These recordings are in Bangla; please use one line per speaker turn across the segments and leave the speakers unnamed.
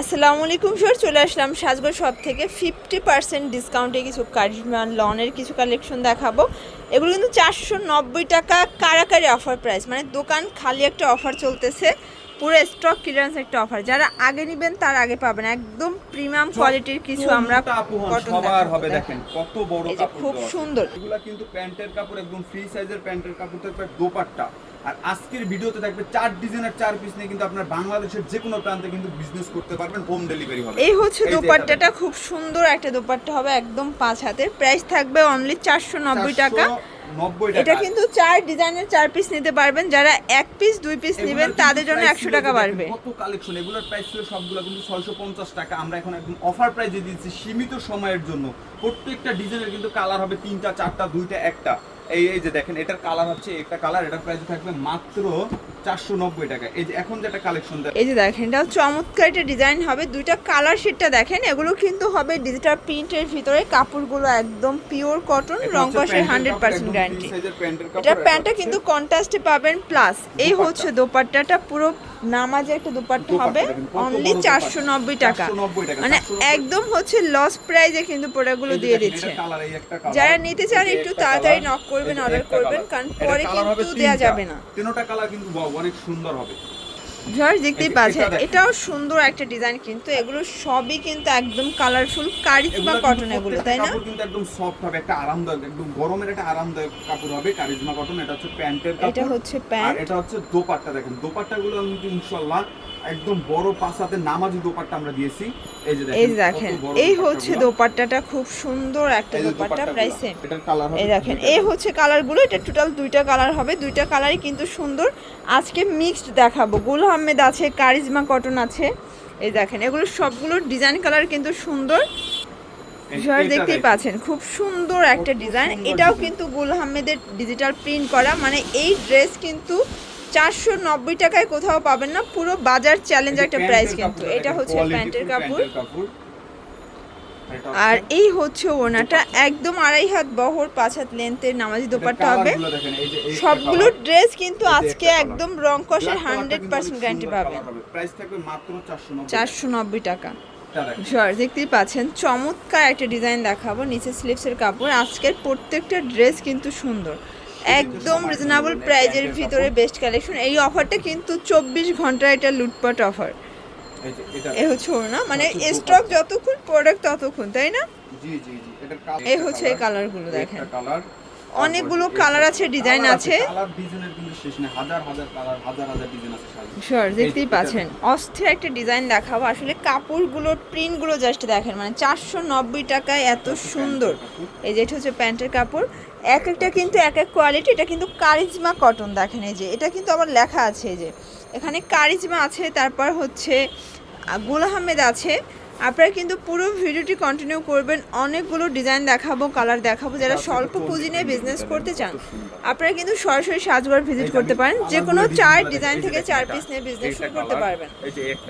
আসসালামু আলাইকুম স্যার চলে আসলাম সাজগো শপ থেকে। ফিফটি পার্সেন্ট ডিসকাউন্টে কিছু কারিজমান লনের কিছু কালেকশন দেখাবো। এগুলো কিন্তু চারশো নব্বই টাকা কারাকারি অফার প্রাইস মানে দোকান খালি একটা অফার চলতেছে পুরো স্টক ক্লিয়ারেন্স একটা অফার যারা আগে নেবেন তার আগে পাবেন। একদম প্রিমিয়াম কোয়ালিটির কিছু আমরা কটন
সবার হবে দেখেন কত বড় কাপড়
খুব সুন্দর।
এগুলা কিন্তু প্যান্টের কাপড় একদম ফ্রি সাইজের প্যান্টের কাপড় থাকবে দোপাট্টা। আর আজকের ভিডিওতে থাকবে চার ডিজাইনের চার পিস নিয়ে কিন্তু আপনার বাংলাদেশের যে কোনো প্রান্তে কিন্তু বিজনেস করতে পারবেন হোম ডেলিভারি হবে।
এই হচ্ছে দোপাট্টাটা খুব সুন্দর একটা দোপাট্টা হবে একদম পাঁচ হাতের। প্রাইস থাকবে অনলি চারশো নব্বই টাকা। এটা কিন্তু চার ডিজাইনের চার পিস নিতে পারবেন। যারা এক পিস দুই পিস নেবেন তাদের জন্য একশো টাকা বাড়বে।
কত কালেকশন এগুলোর প্রাইস ছিল সবগুলো কিন্তু 650 টাকা। আমরা এখন একদম অফার প্রাইসে দিচ্ছি সীমিত সময়ের জন্য। প্রত্যেকটা ডিজাইনের কিন্তু কালার হবে তিনটা চারটা দুইটা একটা। এই এই যে দেখেন এটার কালার হচ্ছে একটা কালার এটার প্রাইস থাকবে মাত্র 490 টাকা। এই যে এখন যেটা কালেকশন
এই যে দেখেন এটাও চমৎকার একটা ডিজাইন হবে। দুইটা কালার শেডটা দেখেন এগুলো কিন্তু হবে ডিজিটাল প্রিন্টের ভিতরে। কাপড়গুলো একদম পিওর কটন রং কষের হান্ড্রেড পার্সেন্ট গ্যারান্টি এটা প্যান্টটা কিন্তু কন্ট্রাস্টে পাবেন প্লাস এই হচ্ছে দোপাট্টাটা পুরো নামাজে একটা দোপাট্টা হবে। অনলি চারশো নব্বই টাকা।
490 টাকা,
মানে একদম হচ্ছে লস প্রাইজে কিন্তু প্রোডাক্টগুলো দিয়ে দিচ্ছে। যারা নিতে চান একটু তাড়াতাড়ি knock করবেন, order করবেন, কারণ পরে কিন্তু দেয়া যাবে না।
তিনটা কালার কিন্তু অনেক সুন্দর হবে।
ভিউয়ার্স দেখতেই পাচ্ছেন এটাও সুন্দর একটা ডিজাইন কিন্তু এগুলো সবই কিন্তু একদম কালারফুল কারিজমা কটন এগুলো তাই না?
কাপড় কিন্তু একদম সফট হবে একটা আরামদায়ক একদম গরমের একটা আরামদায়ক কাপড় হবে কারিজমা কটন এটা হচ্ছে প্যান্টের কাপড়।
এটা হচ্ছে
আর
প্যান্ট।
এটা হচ্ছে দোপাট্টা দেখেন দোপাট্টাগুলো কিন্তু ইনশাআল্লাহ একদম বড় পাঁচাতে নামাজি দোপাট্টা আমরা দিয়েছি। এই যে দেখেন
এই হচ্ছে। দোপাট্টাটা খুব সুন্দর একটা দোপাট্টা। প্রাইস সেম
এটার কালার হবে
এই দেখেন এই হচ্ছে কালারগুলো এটা টোটাল দুইটা কালার হবে দুইটা কালারই কিন্তু সুন্দর। আজকে মিক্সড দেখাবো। গুল আহমেদ আছে কারিজমা কটন আছে। এই দেখেন এগুলো সবগুলো ডিজাইন কালার কিন্তু সুন্দর। ভিউয়ার দেখতেই পাচ্ছেন খুব সুন্দর একটা ডিজাইন এটাও কিন্তু গুল আহমেদের ডিজিটাল প্রিন্ট করা মানে এই ড্রেস কিন্তু চারশো নব্বই টাকায় কোথাও পাবেন না পুরো বাজার চ্যালেঞ্জ একটা প্রাইস কিন্তু। এটা হচ্ছে প্যান্টের কাপড়। আর এই হচ্ছে ওনাটা একদম আড়াই হাত বহর পাঁচ হাত লেন্থের নামাজি দোপাট্টা হবে। সবগুলো ড্রেস কিন্তু আজকে একদম। রং কষের হান্ড্রেড পার্সেন্ট গ্যারান্টি পাবেন।
প্রাইস থাকবে মাত্র 490
চারশো নব্বই টাকা।
এটা
দেখতেই পাচ্ছেন চমৎকার একটা ডিজাইন দেখাবো নিচে স্লিপসের কাপড়। আজকের প্রত্যেকটা ড্রেস কিন্তু সুন্দর। একদম রিজনেবল প্রাইজের ভিতরে বেস্ট কালেকশন এই অফারটা কিন্তু চব্বিশ ঘণ্টা এটা লুটপাট অফার এ হচ্ছে ওর না? মানে স্টক যতক্ষণ প্রোডাক্ট ততক্ষণ তাই না? এই হচ্ছে এই কালারগুলো দেখেন।
কালার
অনেকগুলো কালার আছে ডিজাইন আছে। শিওর দেখতেই পাচ্ছেন। অস্থির একটা ডিজাইন দেখাবো। আসলে কাপড়গুলোর প্রিন্টগুলো জাস্ট দেখেন মানে চারশো নব্বই টাকায় এত সুন্দর। এই যে এটা হচ্ছে প্যান্টের কাপড়। এক একটা কিন্তু এক এক কোয়ালিটি এটা কিন্তু কারিজমা কটন দেখেন এই যে। এটা কিন্তু আবার লেখা আছে এই যে। এখানে কারিজমা আছে তারপর হচ্ছে গুল আহমেদ আছে আপনারা কিন্তু পুরো ভিডিওটি কন্টিনিউ করবেন। অনেকগুলো ডিজাইন দেখাবো কালার দেখাবো যারা স্বল্প পুঁজি নিয়ে বিজনেস করতে চান আপনারা কিন্তু সরাসরি সাজগর ভিজিট করতে পারেন। যে কোনো চার ডিজাইন থেকে চার পিস নিয়ে বিজনেস শুরু করতে পারবেন।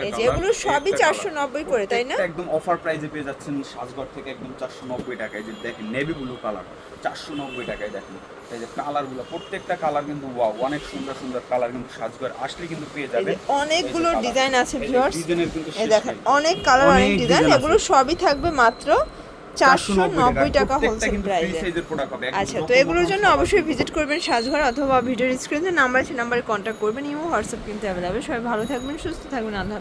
এই যে
এগুলো সবই চারশো নব্বই করে তাই না?
একদম অফার প্রাইসে পেয়ে যাচ্ছেন সাজগর থেকে একদম চারশো নব্বই টাকায়। যে দেখেন নেভি ব্লু কালার চারশো নব্বই টাকায় দেখেন। এই যে কালারগুলো প্রত্যেকটা কালার কিন্তু ওয়াও অনেক সুন্দর সুন্দর কালার কিন্তু সাজগর আসলে কিন্তু পেয়ে যাবে
অনেকগুলো ডিজাইন আছে ভিউয়ার্স
ডিজাইনের কিন্তু
এই দেখেন অনেক কালার অনেক ডিজাইন এগুলো সবই থাকবে মাত্র চারশো নব্বই টাকা। হোলসেল প্রাইস আচ্ছা তো এগুলোর জন্য অবশ্যই ভিজিট করবেন সাজঘর অথবা ভিডিওর স্ক্রিনে নাম্বার আছে নাম্বারে কন্ট্যাক্ট করবেন ইমো হোয়াটসঅ্যাপ কিনতে অ্যাভেলেবেল সবাই ভালো থাকবেন সুস্থ থাকবেন আল্লাহ।